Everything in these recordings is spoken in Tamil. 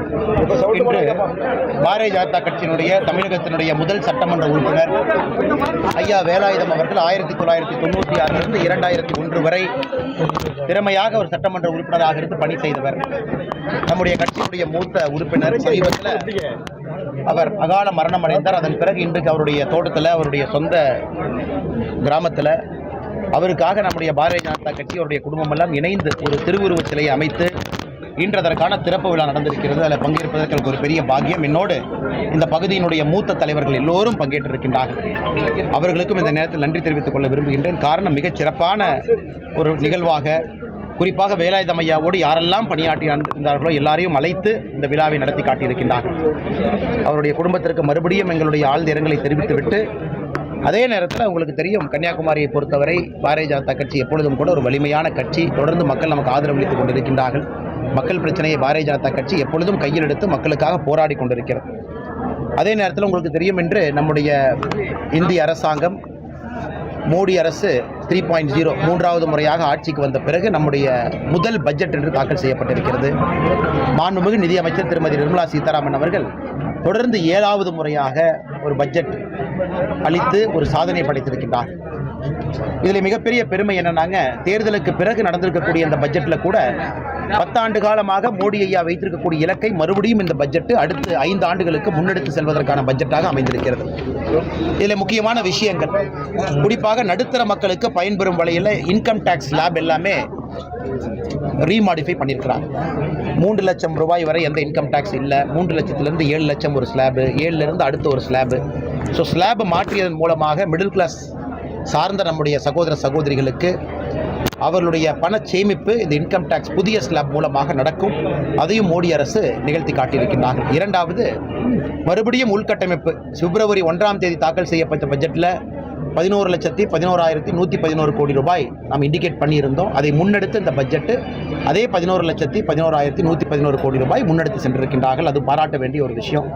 இன்று பாரதிய ஜனதா கட்சியினுடைய தமிழகத்தினுடைய முதல் சட்டமன்ற உறுப்பினர் ஐயா வேலாயுதம் அவர்கள் ஆயிரத்தி தொள்ளாயிரத்தி தொண்ணூற்றி ஆறிலிருந்து இரண்டாயிரத்தி ஒன்று வரை திறமையாக ஒரு சட்டமன்ற உறுப்பினராக இருந்து பணி செய்தவர். நம்முடைய கட்சியினுடைய மூத்த உறுப்பினர் சமீபத்தில் அவர் அகால மரணம் அடைந்தார் அதன் பிறகு இன்றைக்கு அவருடைய தோட்டத்தில் அவருடைய சொந்த கிராமத்தில் அவருக்காக நம்முடைய பாரதிய ஜனதா கட்சி அவருடைய குடும்பம் எல்லாம் இணைந்து ஒரு திருவுருவச் சிலையை அமைத்து இன்று அதற்கான திறப்பு விழா நடந்திருக்கிறது. அதில் பங்கேற்பதற்கு எனக்கு ஒரு பெரிய பாக்கியம். என்னோடு இந்த பகுதியினுடைய மூத்த தலைவர்கள் எல்லோரும் பங்கேற்றிருக்கின்றார்கள். அவர்களுக்கும் இந்த நேரத்தில் நன்றி தெரிவித்துக் கொள்ள விரும்புகின்றேன். காரணம் மிகச் சிறப்பான ஒரு நிகழ்வாக குறிப்பாக வேலாயுதம் ஐயாவோடு யாரெல்லாம் பணியாற்றி இருந்தார்களோ எல்லாரையும் அழைத்து இந்த விழாவை நடத்தி காட்டியிருக்கின்றார்கள். அவருடைய குடும்பத்திற்கு மறுபடியும் எங்களுடைய ஆழ்ந்த இரங்கலை தெரிவித்துவிட்டு அதே நேரத்தில் உங்களுக்கு தெரியும் கன்னியாகுமரியை பொறுத்தவரை பாரதிய ஜனதா கட்சி எப்பொழுதும் கூட ஒரு வலிமையான கட்சி. தொடர்ந்து மக்கள் நமக்கு ஆதரவளித்துக் கொண்டிருக்கின்றார்கள். மக்கள் பிரச்சனையை பாரதிய ஜனதா கட்சி எப்பொழுதும் கையில் எடுத்து மக்களுக்காக போராடி கொண்டிருக்கிறது. அதே நேரத்தில் உங்களுக்கு தெரியும் என்று நம்முடைய இந்திய அரசாங்கம் மோடி அரசு த்ரீ பாயிண்ட் ஜீரோ மூன்றாவது முறையாக ஆட்சிக்கு வந்த பிறகு நம்முடைய முதல் பட்ஜெட் என்று தாக்கல் செய்யப்பட்டிருக்கிறது. மாண்புமிகு நிதியமைச்சர் திருமதி நிர்மலா சீதாராமன் அவர்கள் தொடர்ந்து ஏழாவது முறையாக ஒரு பட்ஜெட் அளித்து ஒரு சாதனை படைத்திருக்கின்றார். இதில் மிகப்பெரிய பெருமை என்னன்னாங்க தேர்தலுக்கு பிறகு நடந்திருக்கக்கூடிய இந்த பட்ஜெட்டில் கூட பத்தாண்டு காலமாக மோடி ஐயா வைத்திருக்கக்கூடிய இலக்கை மறுபடியும் இந்த பட்ஜெட் அடுத்து ஐந்து ஆண்டுகளுக்கு முன்னெடுத்து செல்வதற்கான பட்ஜெட்டாக அமைந்திருக்கிறது. இதில் முக்கியமான விஷயங்கள். குறிப்பாக நடுத்தர மக்களுக்கு பயன்பெறும் வகையில் இன்கம் டேக்ஸ் ஸ்லாப் எல்லாமே ரீமாடிஃபை பண்ணியிருக்கிறாங்க மூன்று லட்சம் ரூபாய் வரை எந்த இன்கம் டேக்ஸ் இல்லை. மூன்று லட்சத்துலேருந்து ஏழு லட்சம் ஒரு ஸ்லாபு ஏழுலேருந்து அடுத்த ஒரு ஸ்லாபு ஸோ ஸ்லாபை மாற்றியதன் மூலமாக மிடில் கிளாஸ் சார்ந்த நம்முடைய சகோதர சகோதரிகளுக்கு அவர்களுடைய பண சேமிப்பு இந்த இன்கம் டேக்ஸ் புதிய ஸ்லாப் மூலமாக நடக்கும். அதையும் மோடி அரசு நிகழ்த்தி காட்டியிருக்கின்றார்கள் இரண்டாவது மறுபடியும் உள்கட்டமைப்பு. பிப்ரவரி ஒன்றாம் தேதி தாக்கல் செய்யப்பட்ட பட்ஜெட்டில் பதினோரு லட்சத்தி பதினோராயிரத்தி நூற்றி பதினோரு கோடி ரூபாய் நாம் இண்டிகேட் பண்ணியிருந்தோம். அதை முன்னெடுத்து இந்த பட்ஜெட்டு அதே பதினோரு லட்சத்தி பதினோராயிரத்தி நூற்றி பதினோரு கோடி ரூபாய் முன்னெடுத்து சென்றிருக்கின்றார்கள். அது பாராட்ட வேண்டிய ஒரு விஷயம்.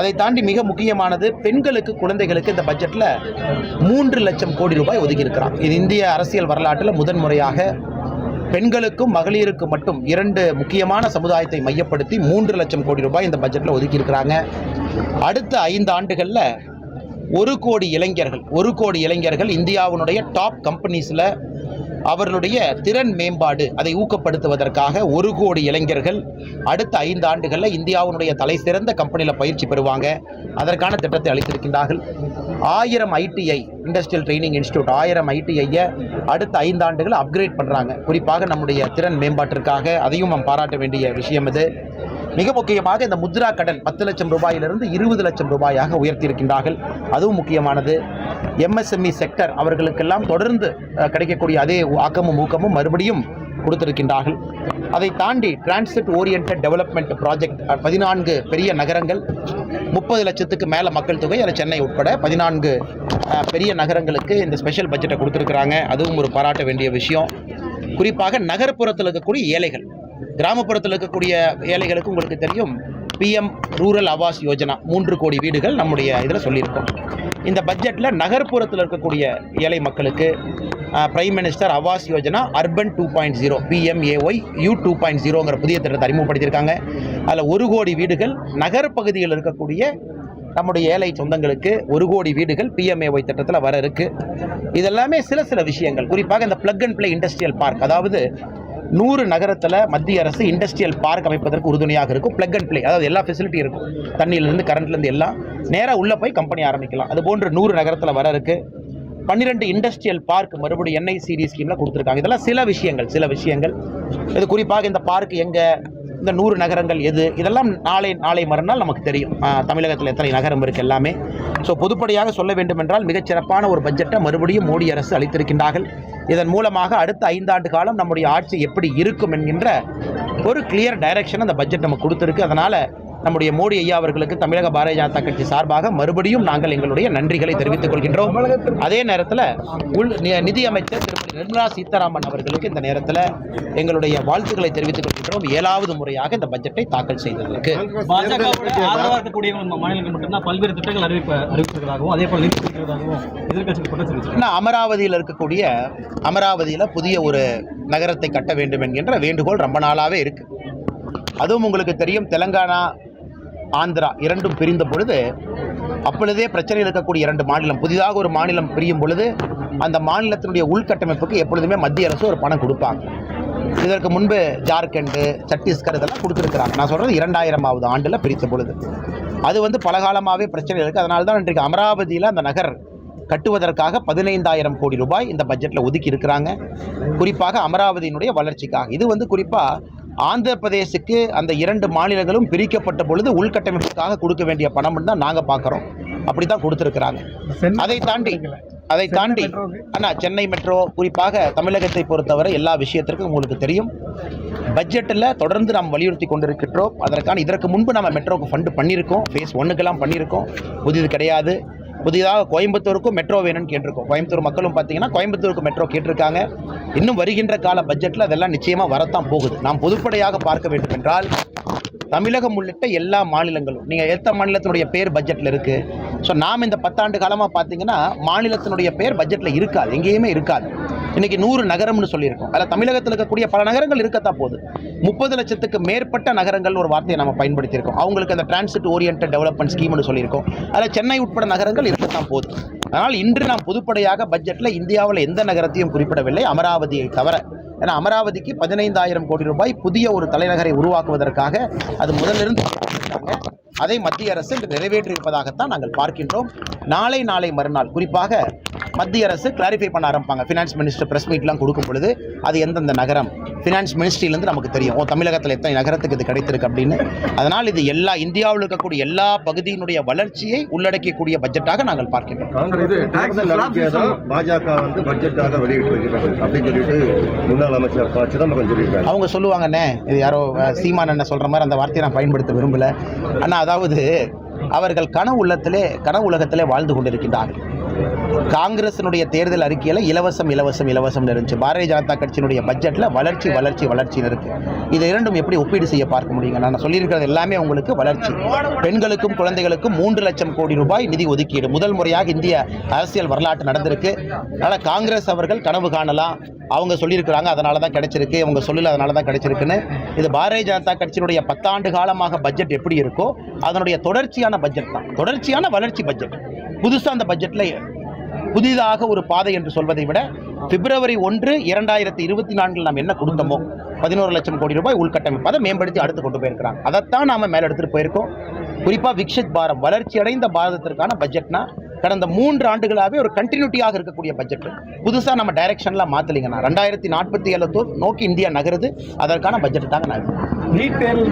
அதை தாண்டி மிக முக்கியமானது பெண்களுக்கு குழந்தைகளுக்கு இந்த பட்ஜெட்டில் மூன்று லட்சம் கோடி ரூபாய் ஒதுக்கியிருக்கிறார். இது இந்திய அரசியல் வரலாற்றில் முதன்முறையாக பெண்களுக்கும் மகளிருக்கும் மட்டும் இரண்டு முக்கியமான சமுதாயத்தை மையப்படுத்தி மூன்று லட்சம் கோடி ரூபாய் இந்த பட்ஜெட்டில் ஒதுக்கியிருக்கிறாங்க. அடுத்த ஐந்து ஆண்டுகளில் ஒரு கோடி இளைஞர்கள் ஒரு கோடி இளைஞர்கள் இந்தியாவினுடைய டாப் கம்பெனிஸில் அவர்களுடைய திறன் மேம்பாடு அதை ஊக்கப்படுத்துவதற்காக ஒரு கோடி இளைஞர்கள் அடுத்த ஐந்து ஆண்டுகளில் இந்தியாவினுடைய தலை சிறந்த கம்பெனியில் பயிற்சி பெறுவாங்க. அதற்கான திட்டத்தை அளித்திருக்கின்றார்கள். ஆயிரம் ஐடிஐ இண்டஸ்ட்ரியல் ட்ரைனிங் இன்ஸ்டியூட் ஆயிரம் ஐடிஐயை அடுத்த ஐந்து ஆண்டுகள் அப்கிரேட் பண்ணுறாங்க குறிப்பாக நம்முடைய திறன் மேம்பாட்டிற்காக அதையும் நாம் பாராட்ட வேண்டிய விஷயம் இது. மிக முக்கியமாக இந்த முத்ரா கடன் பத்து லட்சம் ரூபாயிலிருந்து இருபது லட்சம் ரூபாயாக உயர்த்தியிருக்கின்றார்கள். அதுவும் முக்கியமானது. எம்எஸ்எம்இ செக்டர் அவர்களுக்கெல்லாம் தொடர்ந்து கிடைக்கக்கூடிய அதே ஆக்கமும் ஊக்கமும் மறுபடியும் கொடுத்திருக்கின்றார்கள். அதை தாண்டி டிரான்சிட் ஓரியன்ட் டெவலப்மெண்ட் ப்ராஜெக்ட் பதினான்கு பெரிய நகரங்கள் முப்பது லட்சத்துக்கு மேலே மக்கள் தொகை அதில் சென்னை உட்பட பதினான்கு பெரிய நகரங்களுக்கு இந்த ஸ்பெஷல் பட்ஜெட்டை கொடுத்துருக்குறாங்க. அதுவும் ஒரு பாராட்ட வேண்டிய விஷயம். குறிப்பாக நகர்ப்புறத்தில் இருக்கக்கூடிய ஏழைகள். கிராமப்புறத்தில் இருக்கக்கூடிய ஏழைகளுக்கு உங்களுக்கு தெரியும் பிஎம் ரூரல் ஆவாஸ் யோஜனா மூன்று கோடி வீடுகள் நம்முடைய இதில் சொல்லியிருக்கோம். இந்த பட்ஜெட்டில் நகர்ப்புறத்தில் இருக்கக்கூடிய ஏழை மக்களுக்கு prime minister Awas Yojana urban two point zero PMAY U two point ஜீரோங்கிற புதிய திட்டத்தை அறிமுகப்படுத்தியிருக்காங்க. அதில் ஒரு கோடி வீடுகள் நகர் பகுதியில் இருக்கக்கூடிய நம்முடைய ஏழை சொந்தங்களுக்கு ஒரு கோடி வீடுகள் பிஎம்ஏஒய் திட்டத்தில் வர இருக்குது இதெல்லாமே சில சில விஷயங்கள் குறிப்பாக இந்த plug and play industrial park அதாவது நூறு நகரத்தில் மத்திய அரசு இண்டஸ்ட்ரியல் பார்க் அமைப்பதற்கு உறுதுணையாக இருக்கும். பிளக் அண்ட் பிளே அதாவது எல்லா ஃபெசிலிட்டி இருக்கும். தண்ணியிலேருந்து கரண்ட்லேருந்து எல்லாம் நேராக உள்ளே போய் கம்பெனி ஆரம்பிக்கலாம். அது போன்று நூறு நகரத்தில் வர இருக்குது பன்னிரெண்டு இண்டஸ்ட்ரியல் பார்க் மறுபடியும் என்ஐசிடி ஸ்கீமில் கொடுத்துருக்காங்க. இதெல்லாம் சில விஷயங்கள் சில விஷயங்கள். இது குறிப்பாக இந்த பார்க் எங்கே இந்த நூறு நகரங்கள் எது? இதெல்லாம் நாளை நாளை மறுநாள் நமக்கு தெரியும். தமிழகத்தில் எத்தனை நகரம் இருக்குது எல்லாமே. ஸோ பொதுப்படையாக சொல்ல வேண்டும் என்றால் மிகச் சிறப்பான ஒரு பட்ஜெட்டை மறுபடியும் மோடி அரசு அளித்திருக்கின்றார்கள். இதன் மூலமாக அடுத்த ஐந்தாண்டு காலம் நம்முடைய ஆட்சி எப்படி இருக்கும் என்கின்ற ஒரு கிளியர் டைரக்ஷன் அந்த பட்ஜெட் நமக்கு கொடுத்துருக்கு. அதனால் நம்முடைய மோடி ஐயா அவர்களுக்கு தமிழக பாரதிய ஜனதா கட்சி சார்பாக மறுபடியும் நாங்கள் எங்களுடைய நன்றிகளை தெரிவித்துக் கொள்கின்றோம் அதே நேரத்தில் உள் நிதியமைச்சர் திருமதி நிர்மலா சீதாராமன் அவர்களுக்கு இந்த நேரத்தில் எங்களுடைய வாழ்த்துக்களை தெரிவித்துக் கொள்கின்றோம் ஏழாவது முறையாக இந்த பட்ஜெட்டை தாக்கல் செய்ததற்கு. பல்வேறு திட்டங்கள் அறிவிப்பு அறிவிப்பதாகவும் அதே போல் அமராவதியில் இருக்கக்கூடிய அமராவதியில் புதிய ஒரு நகரத்தை கட்ட வேண்டும் என்கின்ற வேண்டுகோள் ரொம்ப நாளாகவே இருக்கு. அதுவும் உங்களுக்கு தெரியும் தெலங்கானா ஆந்திரா இரண்டும் பிரிந்த பொழுது அப்பொழுதே பிரச்சனை இருக்கக்கூடிய இரண்டு மாநிலம் புதிதாக ஒரு மாநிலம் பிரியும் பொழுது அந்த மாநிலத்தினுடைய உள்கட்டமைப்புக்கு எப்பொழுதுமே மத்திய அரசு ஒரு பணம் கொடுப்பாங்க. இதற்கு முன்பு ஜார்க்கண்டு சத்தீஸ்கர் இதெல்லாம் கொடுத்துருக்குறாங்க. நான் சொல்கிறது இரண்டாயிரமாவது ஆண்டில் பிரித்த பொழுது. அது வந்து பலகாலமாகவே பிரச்சனை இருக்குது அதனால தான் இன்றைக்கு அமராவதியில் அந்த நகர் கட்டுவதற்காக பதினைந்தாயிரம் கோடி ரூபாய் இந்த பட்ஜெட்டில் ஒதுக்கி இருக்கிறாங்க. குறிப்பாக அமராவதியினுடைய வளர்ச்சிக்காக. இது வந்து குறிப்பாக ஆந்திர பிரதேசுக்கு அந்த இரண்டு மாநிலங்களும் பிரிக்கப்பட்ட பொழுது உள்கட்டமைப்புக்காக கொடுக்க வேண்டிய பணம்னு தான் நாங்கள் பார்க்குறோம். அப்படி தான் கொடுத்துருக்குறாங்க அதை தாண்டி அதை தாண்டி அண்ணா சென்னை மெட்ரோ குறிப்பாக தமிழகத்தை பொறுத்தவரை எல்லா விஷயத்திற்கும் உங்களுக்கு தெரியும். பட்ஜெட்டில் தொடர்ந்து நாம் வலியுறுத்தி கொண்டிருக்கின்றோம். அதற்கான இதற்கு முன்பு நம்ம மெட்ரோக்கு ஃபண்டு பண்ணியிருக்கோம். ஃபேஸ் ஒன்றுக்கெல்லாம் பண்ணியிருக்கோம். புதிது கிடையாது. புதிதாக கோயம்புத்தூருக்கும் மெட்ரோ வேணும்னு கேட்டிருக்கோம். கோயம்புத்தூர் மக்களும் பார்த்தீங்கன்னா கோயம்புத்தூருக்கு மெட்ரோ கேட்டிருக்காங்க. இன்னும் வருகின்ற கால பட்ஜெட்டில் அதெல்லாம் நிச்சயமாக வரத்தான் போகுது. நாம் பொதுப்படையாக பார்க்க வேண்டும் என்றால் தமிழகம் உள்ளிட்ட எல்லா மாநிலங்களும். நீங்கள் எத்த மாநிலத்தினுடைய பேர் பட்ஜெட்டில் இருக்குது ஸோ நாம் இந்த பத்தாண்டு காலமாக பார்த்தீங்கன்னா மாநிலத்தினுடைய பேர் பட்ஜெட்டில் இருக்காது. எங்கேயுமே இருக்காது. இன்னைக்கு நூறு நகரம்னு சொல்லியிருக்கோம். அதில் தமிழகத்தில் இருக்கக்கூடிய பல நகரங்கள் இருக்கத்தான் போகுது. முப்பது லட்சத்துக்கு மேற்பட்ட நகரங்கள் ஒரு வார்த்தையை நம்ம பயன்படுத்தியிருக்கோம். அவங்களுக்கு அந்த டிரான்சிட் ஓரியன்ட் டெவலப்மெண்ட் ஸ்கீம்னு சொல்லியிருக்கோம். அதில் சென்னை உட்பட நகரங்கள் இருக்கத்தான் போகுது. அதனால் இன்று நாம் பொதுப்படையாக பட்ஜெட்டில் இந்தியாவில் எந்த நகரத்தையும் குறிப்பிடவில்லை. அமராவதியை தவிர. ஏன்னா அமராவதிக்கு பதினைந்தாயிரம் கோடி ரூபாய் புதிய ஒரு தலைநகரை உருவாக்குவதற்காக அது முதலிருந்து அதை மத்திய அரசு இன்று நிறைவேற்றியிருப்பதாகத்தான் நாங்கள் பார்க்கின்றோம். நாளை நாளை மறுநாள் குறிப்பாக மத்திய அரசு கிளாரிஃபை பண்ண ஆரம்பிப்பாங்க. ஃபினான்ஸ் மினிஸ்டர் ப்ரெஸ் மீட்லாம் கொடுக்கும் பொழுது அது எந்தெந்த நகரம்? ஃபினான்ஸ் மினிஸ்ட்ரியிலேருந்து நமக்கு தெரியும். ஓ தமிழகத்தில் எத்தனை நகரத்துக்கு இது கிடைத்திருக்கு அப்படின்னு. அதனால் இது எல்லா இந்தியாவில் இருக்கக்கூடிய எல்லா பகுதியினுடைய வளர்ச்சியை உள்ளடக்கக்கூடிய பட்ஜெட்டாக நாங்கள் தான் பாஜக வந்து பட்ஜெட்டாக வெளியிட்டிருக்கிறது அப்படின்னு சொல்லிட்டு முன்னாள் அமைச்சர் ப. சிதம்பரம் சொல்லியிருக்காங்க அவங்க சொல்லுவாங்கண்ணே இது யாரோ சீமான் என்ன சொல்கிற மாதிரி அந்த வார்த்தையை நான் பயன்படுத்த விரும்பல. ஆனால் அதாவது அவர்கள் கனவு உள்ளத்திலே கனவு உலகத்திலே வாழ்ந்து கொண்டிருக்கின்றார்கள். காங்கிரசினுடைய தேர்தல் அறிக்கையில் இலவசம் இலவசம் இலவசம் இருந்துச்சு. பாரதிய ஜனதா கட்சியினுடைய பட்ஜெட்டில் வளர்ச்சி வளர்ச்சி வளர்ச்சின்னு இருக்கு. இது இரண்டும் எப்படி ஒப்பீடு செய்ய பார்க்க முடியுங்க? நான் சொல்லியிருக்கிறது எல்லாமே உங்களுக்கு வளர்ச்சி. பெண்களுக்கும் குழந்தைகளுக்கும் மூன்று லட்சம் கோடி ரூபாய் நிதி ஒதுக்கீடு. முதல் முறையாக இந்திய அரசியல் வரலாற்று நடந்திருக்கு. அதனால் காங்கிரஸ் அவர்கள் கனவு காணலாம். அவங்க சொல்லியிருக்கிறாங்க அதனால தான் கிடைச்சிருக்கு. அவங்க சொல்லல அதனால தான் கிடைச்சிருக்குன்னு. இது பாரதிய ஜனதா கட்சியினுடைய பத்தாண்டு காலமாக பட்ஜெட் எப்படி இருக்கோ அதனுடைய தொடர்ச்சியான பட்ஜெட் தான். தொடர்ச்சியான வளர்ச்சி பட்ஜெட். புதுசாக அந்த பட்ஜெட்டில் புதிதாக ஒரு பாதை என்று சொல்வதை விட பிப்ரவரி ஒன்று இரண்டாயிரத்தி இருபத்தி நான்கில் நாம் என்ன கொடுத்தோமோ பதினோரு லட்சம் கோடி ரூபாய் உள்கட்டமைப்பு அதை மேம்படுத்தி அடுத்து கொண்டு போயிருக்கிறாங்க அதைத்தான் நாம மேல எடுத்துட்டு போயிருக்கோம். குறிப்பா விக்ஷித் பாரம் வளர்ச்சி அடைந்த பாரதத்திற்கான பட்ஜெட்னா கடந்த மூன்று ஆண்டுகளாகவே ஒரு கண்டினியூட்டியாக இருக்கக்கூடிய பட்ஜெட் புதுசா நம்ம டைரக்ஷன்லாம் மாத்தலைங்கண்ணா. ரெண்டாயிரத்தி நாற்பத்தி ஏழு நோக்கி இந்தியா நகருது. அதற்கான பட்ஜெட் தாங்க நான் நீட் தேர்வு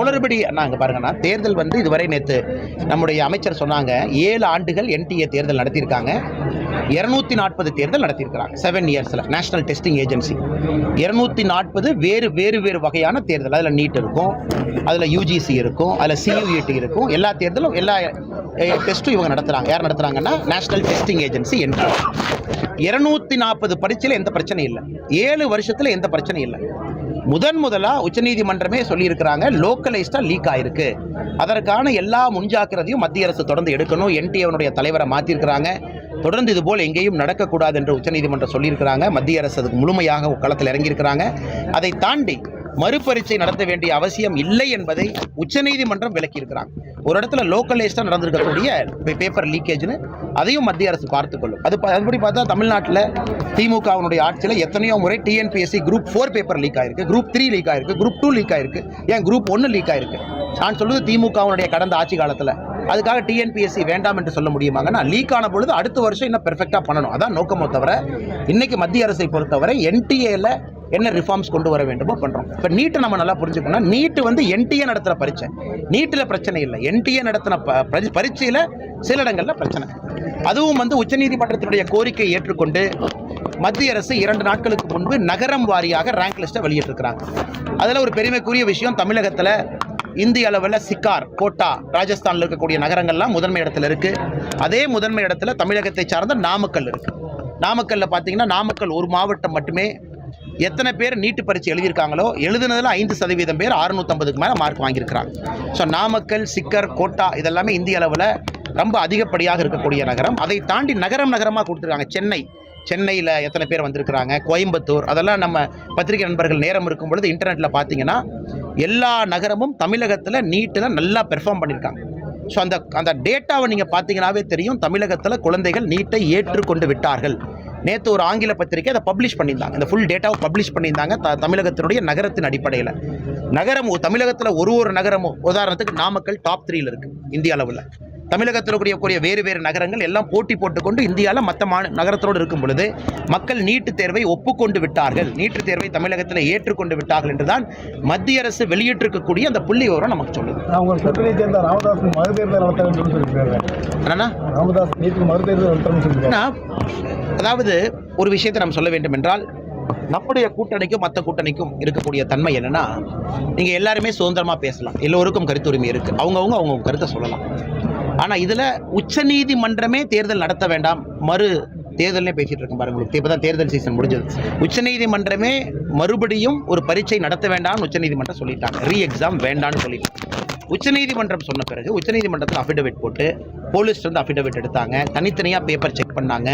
குளறுபடி இங்க பாருங்கண்ணா. தேர்தல் வந்து இதுவரை நேற்று நம்முடைய அமைச்சர் சொன்னாங்க. ஏழு ஆண்டுகள் என்டிஏ தேர்தல் நடத்தியிருக்காங்க. இருநூத்தி நாற்பது தேர்தல் நடத்தியிருக்கிறாங்க. செவன் இயர்ஸில் நேஷனல் டெஸ்டிங் ஏஜென்சி இருநூத்தி நாற்பது வேறு வேறு வேறு வகையான தேர்தல். அதில் நீட் இருக்கும். அதில் யூஜிசி இருக்கும். அதில் சியூஇடி இருக்கும். எல்லா தேர்தலும் எல்லா டெஸ்ட்டும் இவங்க நடத்துகிறாங்க யார் நடத்துகிறாங்கன்னா நேஷனல் டெஸ்டிங் ஏஜென்சி என்று. இருநூத்தி நாற்பது பரீட்சையில் எந்த பிரச்சனையும் இல்லை. ஏழு வருஷத்தில் எந்த பிரச்சனையும் இல்லை. முதன் முதலாக உச்சநீதிமன்றமே சொல்லியிருக்கிறாங்க லோக்கலைஸ்டாக லீக் ஆயிருக்கு. அதற்கான எல்லா முன்ஜாக்கிரதையும் மத்திய அரசு தொடர்ந்து எடுக்கணும். என்டிஏவனுடைய தலைவரை மாற்றிருக்கிறாங்க தொடர்ந்து இது போல் எங்கேயும் நடக்கக்கூடாது என்று உச்சநீதிமன்றம் சொல்லியிருக்கிறாங்க. மத்திய அரசு அதுக்கு முழுமையாக களத்தில் இறங்கியிருக்கிறாங்க. அதை தாண்டி மறுபரீட்சை நடத்த வேண்டிய அவசியம் இல்லை என்பதை உச்சநீதிமன்றம் விளக்கியிருக்கிறாங்க. ஒரு இடத்துல லோக்கலைஸ்டாக நடந்திருக்கக்கூடிய பேப்பர் லீக்கேஜ்னு அதையும் மத்திய அரசு பார்த்துக்கொள்ளும். அது அதுபடி பார்த்தா தமிழ்நாட்டில் திமுகவினுடைய ஆட்சியில் எத்தனையோ முறை TNPSC group four paper leak ஆயிருக்கு குரூப் த்ரீ லீக் ஆயிருக்கு குரூப் டூ லீக் ஆயிருக்கு ஏன் குரூப் ஒன்று லீக் ஆயிருக்கு? நான் சொல்லுவது திமுகவினுடைய கடந்த ஆட்சி காலத்தில். அதுக்காக டிஎன்பிஎஸ்சி வேண்டாம் என்று சொல்ல முடியுமாங்கன்னா லீக் ஆன பொழுது அடுத்த வருஷம் இன்னும் பெர்ஃபெக்டாக பண்ணணும். அதான் நோக்கமோ தவிர இன்னைக்கு மத்திய அரசை பொறுத்தவரை என்டிஏல என்ன ரிஃபார்ம்ஸ் கொண்டு வர வேண்டுமோ பண்ணுறோம் இப்போ நீட்டை நம்ம நல்லா புரிஞ்சுக்கணும். நீட்டு வந்து என்டிஏ நடத்துகிற பரீட்சை. நீட்டில் பிரச்சனை இல்லை. என்டிஏ நடத்தின ப பரி- பரீட்சையில் சில இடங்களில் பிரச்சனை. அதுவும் வந்து உச்சநீதிமன்றத்தினுடைய கோரிக்கையை ஏற்றுக்கொண்டு மத்திய அரசு இரண்டு நாட்களுக்கு முன்பு நகரம் வாரியாக ரேங்க் லிஸ்ட்டை வெளியிட்டிருக்கிறாங்க. அதில் ஒரு பெருமைக்குரிய விஷயம் தமிழகத்தில் இந்திய அளவில் சிக்கார் கோட்டா ராஜஸ்தானில் இருக்கக்கூடிய நகரங்கள்லாம் முதன்மை இடத்துல இருக்குது அதே முதன்மை இடத்துல தமிழகத்தை சார்ந்த நாமக்கல் இருக்குது நாமக்கல்லில் பார்த்தீங்கன்னா நாமக்கல் ஒரு மாவட்டம் மட்டுமே எத்தனை பேர் நீட்டு பரீட்சை எழுதியிருக்காங்களோ எழுதுனதில் ஐந்து சதவீதம் பேர் அறுநூற்றம்பதுக்கு மேலே மார்க் வாங்கியிருக்கிறாங்க. ஸோ நாமக்கல் சிக்கர் கோட்டா இதெல்லாமே இந்திய அளவில் ரொம்ப அதிகப்படியாக இருக்கக்கூடிய நகரம். அதை தாண்டி நகரம் நகரமாக கொடுத்துருக்காங்க சென்னை. சென்னையில் எத்தனை பேர் வந்திருக்கிறாங்க? கோயம்புத்தூர். அதெல்லாம் நம்ம பத்திரிகை நண்பர்கள் நேரம் இருக்கும் பொழுது இன்டர்நெட்டில் பார்த்தீங்கன்னா எல்லா நகரமும் தமிழகத்தில் நீட்டில் நல்லா பெர்ஃபார்ம் பண்ணியிருக்காங்க ஸோ அந்த அந்த டேட்டாவை நீங்கள் பார்த்தீங்கன்னாவே தெரியும். தமிழகத்தில் குழந்தைகள் நீட்டை ஏற்றுக்கொண்டு விட்டார்கள். நேற்று ஒரு ஆங்கில பத்திரிக்கை அதை பப்ளிஷ் பண்ணியிருந்தாங்க. இந்த ஃபுல் டேட்டாவை பப்ளிஷ் பண்ணியிருந்தாங்க த தமிழகத்தினுடைய நகரத்தின் அடிப்படையில். நகரம் தமிழகத்தில் ஒரு ஒரு நகரமும் உதாரணத்துக்கு நாமக்கல் டாப் த்ரீயில் இருக்குது இந்திய அளவில். தமிழகத்தில் கூடிய வேறு வேறு நகரங்கள் எல்லாம் போட்டி போட்டுக்கொண்டு இந்தியாவில் மற்ற மா நகரத்தோடு இருக்கும் பொழுது மக்கள் நீட்டுத் தேர்வை ஒப்புக்கொண்டு விட்டார்கள். நீட்டுத் தேர்வை தமிழகத்தில் ஏற்றுக்கொண்டு விட்டார்கள் என்றுதான் மத்திய அரசு வெளியிட்டிருக்கக்கூடிய அந்த புள்ளி விவரம் நமக்கு சொல்லுது. அதாவது ஒரு விஷயத்தை நாம் சொல்ல வேண்டும் என்றால் நம்முடைய கூட்டணிக்கும் மற்ற கூட்டணிக்கும் இருக்கக்கூடிய தன்மை என்னன்னா நீங்கள் எல்லாருமே சுதந்திரமாக பேசலாம். எல்லோருக்கும் கருத்துரிமை இருக்குது அவங்கவுங்க அவங்க கருத்தை சொல்லலாம். ஆனால் இதில் உச்சநீதிமன்றமே தேர்தல் நடத்த வேண்டாம். மறு தேர்தல்னே பேசிட்டு இருக்கும் பாருங்க உங்களுக்கு. இப்போ தான் தேர்தல் சீசன் முடிஞ்சது. உச்சநீதிமன்றமே மறுபடியும் ஒரு பரீட்சை நடத்த வேண்டாம்னு உச்சநீதிமன்றம் சொல்லிட்டாங்க. ரீ எக்ஸாம் வேண்டாம்னு சொல்லிட்டாங்க. உச்சநீதிமன்றம் சொன்ன பிறகு உச்சநீதிமன்றத்தில் அஃபிடவிட் போட்டு போலீஸ் வந்து அஃபிடவிட் எடுத்தாங்க. தனித்தனியாக பேப்பர் செக் பண்ணாங்க.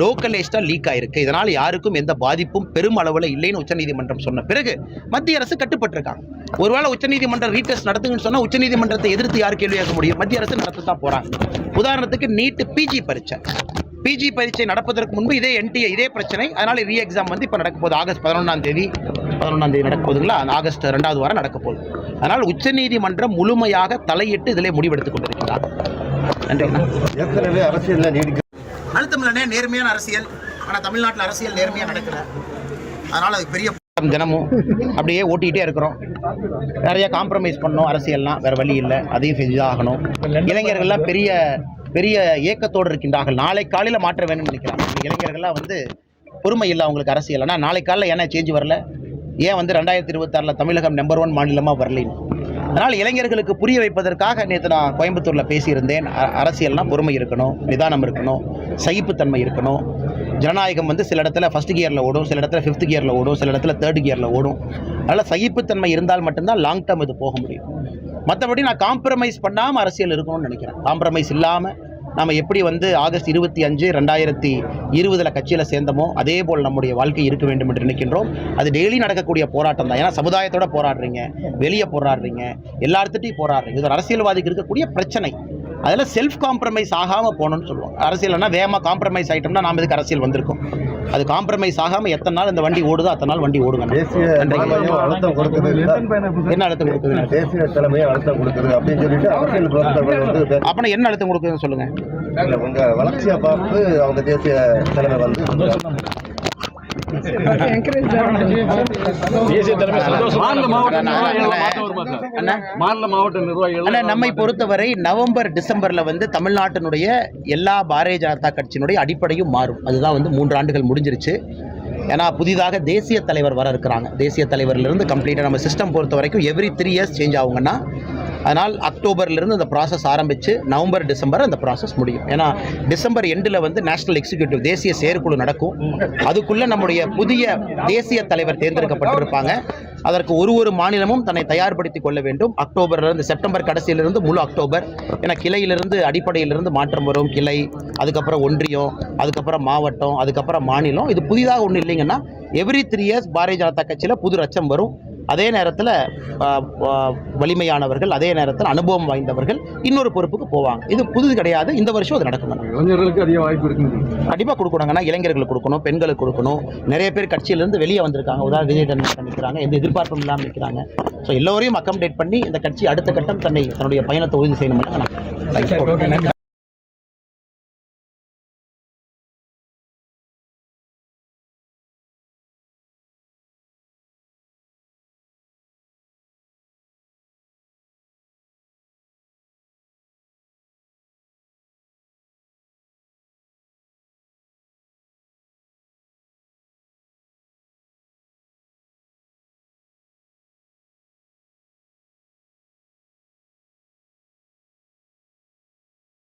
லோக்கலைஸ்டாக லீக் ஆயிருக்கு. இதனால் யாருக்கும் எந்த பாதிப்பும் பெரும் அளவில் இல்லைன்னு உச்சநீதிமன்றம் சொன்ன பிறகு மத்திய அரசு கட்டுப்பட்டிருக்காங்க. ஒருவேளை உச்சநீதிமன்றம் ரீடெஸ்ட் நடத்துங்கன்னு சொன்னால் உச்சநீதிமன்றத்தை எதிர்த்து யார் கேள்வி கேட்க முடியும்? மத்திய அரசு நடத்த தான் போகிறாங்க உதாரணத்துக்கு நீட்டு பிஜி பரீட்சை. பிஜி பரீட்சை நடப்பதற்கு முன்பு இதே என்டிஏ இதே பிரச்சனை. அதனால் ரீ எக்ஸாம் வந்து இப்போ நடக்க போகுது. ஆகஸ்ட் பதினொன்றாம் தேதி பதினொன்றாம் தேதி நடக்க போகுதுங்களா? அந்த ஆகஸ்ட் ரெண்டாவது வாரம் நடக்க போகுது. அதனால் உச்சநீதிமன்றம் முழுமையாக தலையிட்டு இதிலே முடிவெடுத்துக் கொண்டிருக்கிறார். ஏற்கனவே அரசியலில் நீடிக்க அழுத்தமில்லனே நேர்மையான அரசியல். ஆனால் தமிழ்நாட்டில் அரசியல் நேர்மையாக நடக்கல. அதனால் அது பெரிய தினமும் அப்படியே ஓட்டிகிட்டே இருக்கிறோம். நிறைய காம்ப்ரமைஸ் பண்ணோம். அரசியல்லாம் வேறு வழி இல்லை. அதையும் செஞ்சு தான் ஆகணும் இளைஞர்கள்லாம் பெரிய பெரிய ஏக்கத்தோடு இருக்கின்றார்கள். நாளை காலையில் மாற்ற வேணும்னு நினைக்கிறாங்க இளைஞர்கள்லாம் வந்து பொறுமை இல்லை அவங்களுக்கு அரசியல் ஆனால் நாளை காலையில் ஏன்னா சேஞ்ச் வரல. ஏன் வந்து ரெண்டாயிரத்தி இருபத்தாறில் தமிழகம் நம்பர் ஒன் மாநிலமாக வரலைன்னு. அதனால் இளைஞர்களுக்கு புரிய வைப்பதற்காக நேற்று நான் கோயம்புத்தூரில் பேசியிருந்தேன். அரசியல்னால் பொறுமை இருக்கணும் நிதானம் இருக்கணும் சகிப்புத்தன்மை இருக்கணும். ஜனநாயகம் வந்து சில இடத்துல ஃபஸ்ட் கியரில் ஓடும் சில இடத்துல ஃபிஃப்த் கியரில் ஓடும் சில இடத்துல தேர்ட் கியரில் ஓடும். அதனால் சகிப்புத்தன்மை இருந்தால் மட்டும்தான் லாங் டேர்ம் இது போக முடியும். மற்றபடி நான் காம்ப்ரமைஸ் பண்ணாமல் அரசியல் இருக்கணும்னு நினைக்கிறேன். காம்ப்ரமைஸ் இல்லாமல் நம்ம எப்படி வந்து ஆகஸ்ட் இருபத்தி அஞ்சு ரெண்டாயிரத்தி இருபதில் கட்சியில் சேர்ந்தோமோ அதே போல் நம்முடைய வாழ்க்கை இருக்க வேண்டும் என்று நினைக்கின்றோம். அது டெய்லி நடக்கக்கூடிய போராட்டம் தான். ஏன்னா சமுதாயத்தோட போராடுறீங்க வெளியே போராடுறீங்க எல்லார்த்திட்டையும் போராடுறீங்க. இது ஒரு அரசியல்வாதிக்கு இருக்கக்கூடிய பிரச்சனை. அதில் செல்ஃப் காம்ப்ரமைஸ் ஆகாமல் போகணும்னு சொல்லுவோம் அரசியல்னா வேகமாக காம்ப்ரமைஸ் ஆகிட்டோம்னா நாம் இதுக்கு அரசியல் வந்திருக்கோம்? அது காம்ப்ரமைஸ் ஆகாமல் எத்தனை நாள் இந்த வண்டி ஓடுதோ அத்தனை நாள் வண்டி ஓடுங்க. அழுத்தம் கொடுக்குது என்ன அழுத்தம் கொடுக்குதுங்க தேசிய தலைமையும் அழுத்தம் கொடுக்குது அப்படின்னு சொல்லிட்டு அரசியல் பிரமுகர்கள் அப்பனா என்ன அழுத்தம் கொடுக்குதுன்னு சொல்லுங்க. இல்ல, உங்க வளர்ச்சியை பார்த்து அவங்க தேசிய தலைமை வந்து மாநில மாவட்ட நிர்வாகிகள் நம்மை பொறுத்தவரை நவம்பர் டிசம்பரில் வந்து தமிழ்நாட்டினுடைய எல்லா பாரதிய ஜனதா கட்சியினுடைய அடிப்படையும் மாறும். அதுதான் வந்து மூன்று ஆண்டுகள் முடிஞ்சிருச்சு. ஏன்னா புதிதாக தேசிய தலைவர் வர இருக்கிறாங்க. தேசிய தலைவர்லேருந்து கம்ப்ளீட்டாக நம்ம சிஸ்டம் பொறுத்த வரைக்கும் எவ்ரி த்ரீ இயர்ஸ் சேஞ்ச் ஆகுங்கன்னா அதனால் அக்டோபர்லேருந்து அந்த ப்ராசஸ் ஆரம்பித்து நவம்பர் டிசம்பர் அந்த ப்ராசஸ் முடியும். ஏன்னா டிசம்பர் எண்டில் வந்து நேஷனல் எக்ஸிக்யூட்டிவ் தேசிய செயற்குழு நடக்கும். அதுக்குள்ளே நம்முடைய புதிய தேசிய தலைவர் தேர்ந்தெடுக்கப்பட்டிருப்பாங்க. அதற்கு ஒரு ஒரு மாநிலமும் தன்னை தயார்படுத்திக் கொள்ள வேண்டும். அக்டோபர்லேருந்து செப்டம்பர் கடைசியிலிருந்து முழு அக்டோபர். ஏன்னா கிளையிலிருந்து அடிப்படையிலிருந்து மாற்றம் வரும். கிளை அதுக்கப்புறம் ஒன்றியம் அதுக்கப்புறம் மாவட்டம் அதுக்கப்புறம் மாநிலம். இது புதிதாக ஒன்றும் இல்லைங்கன்னா every three years Bharatiya Janata கட்சியில் புது ரச்சம் வரும். அதே நேரத்தில் வலிமையானவர்கள் அதே நேரத்தில் அனுபவம் வாய்ந்தவர்கள் இன்னொரு பொறுப்புக்கு போவாங்க. இது புதுது கிடையாது. இந்த வருஷம் அது நடக்கும் இளைஞர்களுக்கு அதிக வாய்ப்பு இருக்குது கண்டிப்பாக கொடுக்கணுங்கன்னா இளைஞர்களுக்கு கொடுக்கணும் பெண்களுக்கு கொடுக்கணும். நிறைய பேர் கட்சியிலேருந்து வெளியே வந்திருக்காங்க. உதாரணம் விஜய் தன்மை நிற்கிறாங்க எந்த எதிர்பார்ப்பும் இல்லாமல் நிற்கிறாங்க ஸோ எல்லோரையும் அக்கமடேட் பண்ணி இந்த கட்சி அடுத்த கட்டம் தன்னை தன்னுடைய பயணத்தை உறுதி செய்யணும்